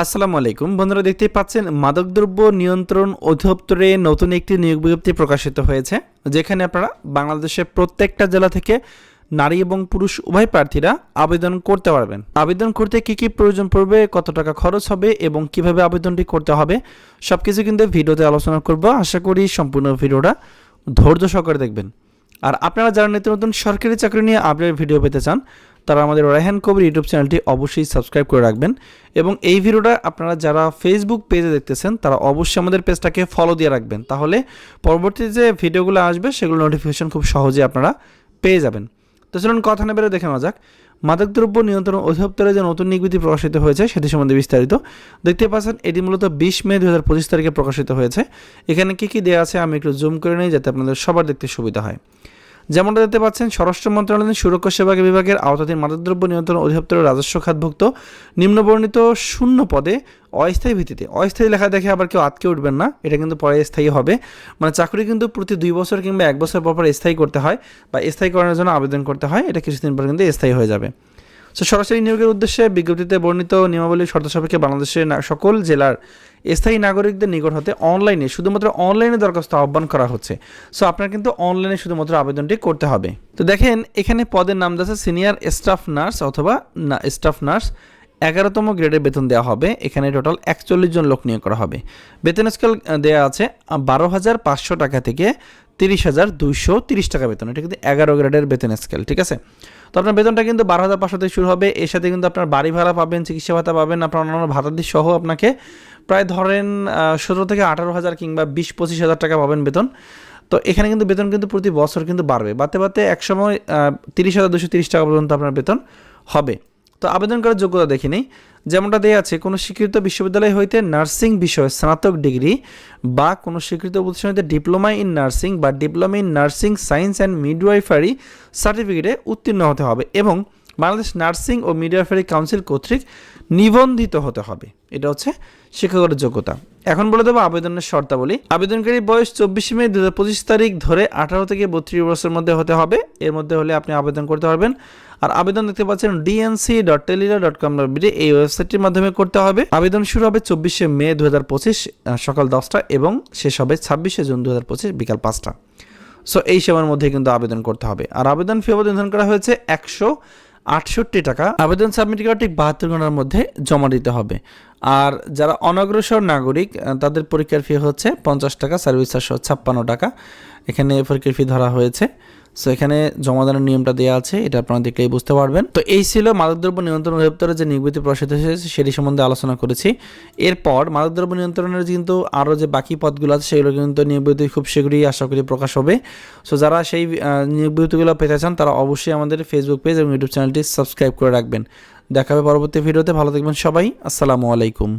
আসসালামু আলাইকুম। বন্ধুরা, দেখতেই পাচ্ছেন মাদকদ্রব্য নিয়ন্ত্রণ অধিদপ্তরে নতুন একটি নিয়োগ বিজ্ঞপ্তি প্রকাশিত হয়েছে, যেখানে আপনারা বাংলাদেশের প্রত্যেকটা জেলা থেকে নারী এবং পুরুষ উভয় প্রার্থীরা আবেদন করতে পারবেন। আবেদন করতে কি কি প্রয়োজন পড়বে, কত টাকা খরচ হবে এবং কীভাবে আবেদনটি করতে হবে সব কিছু কিন্তু ভিডিওতে আলোচনা করব। আশা করি সম্পূর্ণ ভিডিওটা ধৈর্য সহকারে দেখবেন। আর আপনারা যারা নিত্য নতুন সরকারি চাকরি নিয়ে আপডেট ভিডিও পেতে চান তারা আমাদের রায়হান কবির ইউটিউব চ্যানেলটি অবশ্যই সাবস্ক্রাইব করে রাখবেন। এবং এই ভিডিওটা আপনারা যারা ফেসবুক পেজে দেখতেছেন, তারা অবশ্যই আমাদের পেজটাকে ফলো দিয়ে রাখবেন। তাহলে পরবর্তী যে ভিডিওগুলো আসবে, সেগুলো নোটিফিকেশন খুব সহজে আপনারা পেয়ে যাবেন। তো চলুন কথা না দেখে নেওয়া যাক। মাদকদ্রব্য নিয়ন্ত্রণ অধিদপ্তরে যে নতুন নির্বিধি প্রকাশিত হয়েছে, সেটি সম্বন্ধে বিস্তারিত। দেখতে পাচ্ছেন, এটি মূলত বিশ মে দু হাজার পঁচিশ তারিখে প্রকাশিত হয়েছে। এখানে কী কী দেওয়া আছে, আমি একটু জুম করে নিই, যাতে আপনাদের সবার দেখতে সুবিধা হয়। যেমনটা দেখতে পাচ্ছেন, স্বরাষ্ট্র মন্ত্রণালয়ের সুরক্ষা সেবা বিভাগের আওতাধীন মাদকদ্রব্য নিয়ন্ত্রণ অধিদপ্তরের রাজস্ব খাতভুক্ত। নিম্নবর্ণিত শূন্য পদে অস্থায়ী ভিত্তিতে, অস্থায়ী লেখা দেখে আবার কেউ আটকে উঠবেন না, এটা কিন্তু পরে স্থায়ী হবে। মানে চাকরি কিন্তু প্রতি দুই বছর কিংবা এক বছর পর পর স্থায়ী করতে হয় বা স্থায়ী স্থায়ীকরণের জন্য আবেদন করতে হয়, এটা কিছুদিন পর কিন্তু স্থায়ী হয়ে যাবে। সো সরাসরি নিয়োগের উদ্দেশ্যে বিজ্ঞপ্তিতে বর্ণিত নিয়মাবলী শর্ত সাপেক্ষে বাংলাদেশের সকল জেলার স্থায়ী নাগরিকদের নিকট হতে অনলাইনে শুধুমাত্র অনলাইনে দরখাস্ত আহ্বান করা হচ্ছে। সো আপনার কিন্তু অনলাইনে শুধুমাত্র আবেদনটি করতে হবে। তো দেখেন, এখানে পদের নাম দেওয়া সিনিয়র স্টাফ নার্স অথবা স্টাফ নার্স। এগারোতম গ্রেডের বেতন দেওয়া হবে। এখানে টোটাল একচল্লিশ জন লোক নিয়োগ করা হবে। বেতন স্কেল দেওয়া আছে বারো হাজার পাঁচশো টাকা থেকে তিরিশ হাজার দুইশো তিরিশ টাকা বেতন। এটা কিন্তু এগারো গ্রেডের বেতন স্কেল ঠিক আছে? তো আপনার বেতনটা কিন্তু বারো হাজার পাঁচশো থেকে শুরু হবে। এর সাথে কিন্তু আপনার বাড়ি ভাড়া পাবেন, চিকিৎসা ভাতা পাবেন, আপনার অন্যান্য ভাতাদি সহ আপনাকে প্রায় ধরেন সতেরো থেকে আঠারো হাজার কিংবা বিশ, পঁচিশ হাজার টাকা পাবেন বেতন। তো এখানে কিন্তু বেতন কিন্তু প্রতি বছর কিন্তু বাড়বে। বাড়তে বাড়তে একসময় তিরিশ হাজার দুশো তিরিশ টাকা পর্যন্ত আপনার বেতন হবে। তো আবেদন করার যোগ্যতা দেখে নেই। যেমনটা দেওয়া আছে, কোনো স্বীকৃত বিশ্ববিদ্যালয় হইতে নার্সিং বিষয়ে স্নাতক ডিগ্রি বা কোনো স্বীকৃত প্রতিষ্ঠান হইতে ডিপ্লোমা ইন নার্সিং বা diploma in nursing science and midwifery সার্টিফিকেটে উত্তীর্ণ হতে হবে এবং বাংলাদেশ নার্সিং ও মিডিয়া মিডওয়াইফারি কাউন্সিল কর্তৃক নিবন্ধিত হতে হবে। এটা হচ্ছে শিক্ষাগত যোগ্যতা। এখন বলে দেবো আবেদনের শর্তাবলী। আবেদনকারী বয়স চব্বিশে মে দু হাজার পঁচিশ তারিখ ধরে আঠারো থেকে বত্রিশ বছরের মধ্যে হতে হবে। এর মধ্যে হলে আপনি আবেদন করতে পারবেন। আর আবেদন দেখতে পাচ্ছেন DNC dot teletalk dot com dot এই ওয়েবসাইটটির মাধ্যমে করতে হবে। আবেদন শুরু হবে চব্বিশে মে দু হাজার পঁচিশ সকাল দশটা এবং শেষ হবে ছাব্বিশে জুন দু হাজার পঁচিশ বিকাল পাঁচটা। সো এই সময়ের মধ্যে কিন্তু আবেদন করতে হবে। আর আবেদন ফি নির্ধারণ করা হয়েছে একশো আটষট্টি টাকা। আবেদন সাবমিট করা ঠিক বাহাত্তর ঘণ্টার মধ্যে জমা দিতে হবে। আর যারা অনগ্রসর নাগরিক তাদের পরীক্ষার ফি হচ্ছে পঞ্চাশ টাকা সার্ভিস চারশো ছাপ্পান্ন টাকা। এখানে পরীক্ষার ফি ধরা হয়েছে। সো এখানে জমা জমাদানের নিয়মটা দেওয়া আছে, এটা আপনারা দেখলেই বুঝতে পারবেন। তো এই ছিল মাদকদ্রব্য নিয়ন্ত্রণ অধিদপ্তরের যে নির্বিধি প্রকাশিত হয়েছে, সেটি সম্বন্ধে আলোচনা করেছি। এরপর মাদকদ্রব্য নিয়ন্ত্রণের কিন্তু আরও যে বাকি পদগুলো আছে, সেগুলো কিন্তু নির্বিধি খুব শীঘ্রই আশা করি প্রকাশ হবে। সো যারা সেই নির্বিধিগুলো পেতে চান, তারা অবশ্যই আমাদের ফেসবুক পেজ এবং ইউটিউব চ্যানেলটি সাবস্ক্রাইব করে রাখবেন। দেখা হবে পরবর্তী ভিডিওতে। ভালো থাকবেন সবাই। আসসালামু আলাইকুম।